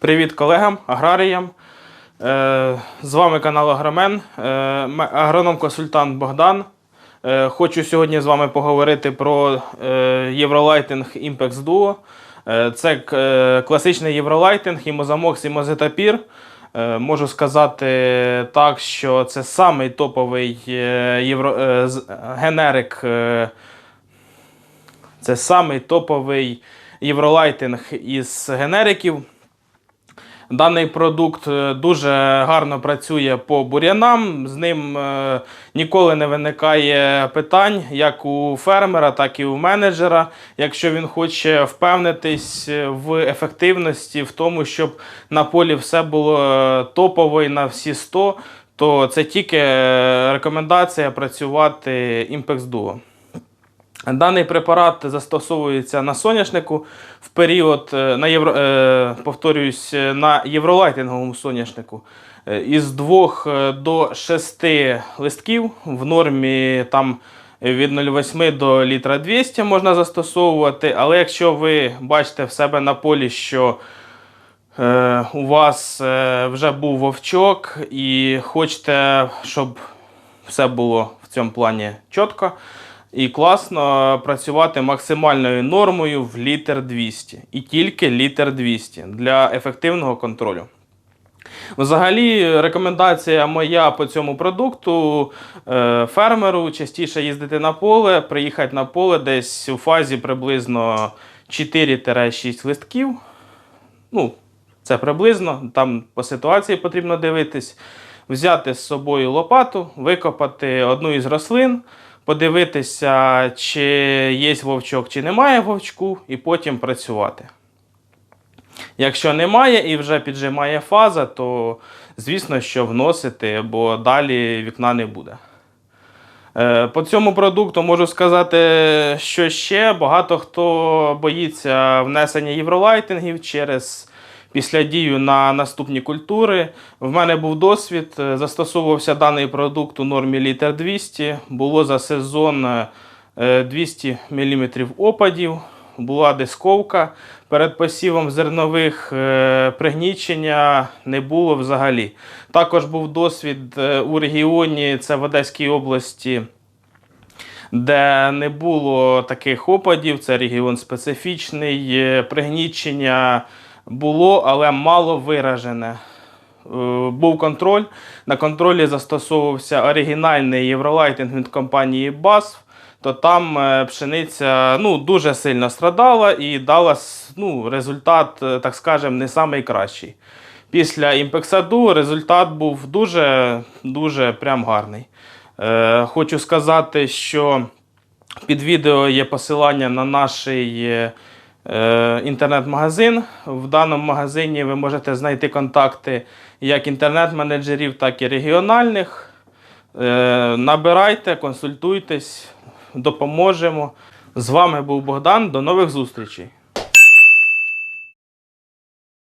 Привіт колегам, аграріям. Е, З вами канал Агромен, е, агроном-консультант Богдан. Е, Хочу сьогодні з вами поговорити про Євролайтинг Impex Duo. Це класичний євролайтинг, імозамокс, імозетапір. Можу сказати так, що це самий топовий євро, генерик це самий топовий євролайтинг із генериків. Даний продукт е, дуже гарно працює по бур'янам. З ним е, ніколи не виникає питань як у фермера, так і у менеджера. Якщо він хоче впевнитись в ефективності, в тому, щоб на полі все було е, топово і на всі 100, то це тільки е, рекомендація працювати Impex Duo. Даний препарат застосовується на соняшнику в період е, на євро, е, повторююсь, е, на євролайтинговому соняшнику із 2 до 6 листків в нормі там від 0,8 до літра 200 можна застосовувати. Але якщо ви бачите в себе на полі, що у вас вже був вовчок і хочете, щоб все було в цьому плані чітко і класно працювати максимальною нормою в літр 200 і тільки літр 200 для ефективного контролю. Взагалі, рекомендація моя по цьому продукту е, фермеру частіше їздити на поле, приїхати на поле десь у фазі приблизно 4-6 листків. Ну, це приблизно, там по ситуації потрібно дивитись. Взяти з собою лопату, викопати одну із рослин, подивитися, чи є вовчок, чи немає вовчку, і потім працювати. Якщо немає і вже піджимає фаза, то звісно, що вносити, бо далі вікна не буде. Е, По цьому продукту можу сказати, що ще багато хто боїться внесення євролайтингів через післядію на наступні культури. В мене був досвід, е, застосовувався даний продукт у нормі літр 200. Було за сезон е, 200 мм опадів, була дисковка. Перед посівом зернових е, пригнічення не було взагалі. Також був досвід е, у регіоні, це в Одеській області де не було таких опадів, це регіон специфічний, е, пригнічення було, але мало виражене. Е, Був контроль. На контролі застосовувався оригінальний євролайтинг від компанії BASF, то там е, пшениця ну, дуже сильно страдала і дала ну, результат, е, так скажемо, не найкращий. Після імпексаду результат був дуже, дуже прям гарний. Е, хочу сказати, що під відео є посилання на наш е, інтернет-магазин. В даному магазині ви можете знайти контакти як інтернет-менеджерів, так і регіональних. Е, набирайте, консультуйтесь, допоможемо. З вами був Богдан. До нових зустрічей!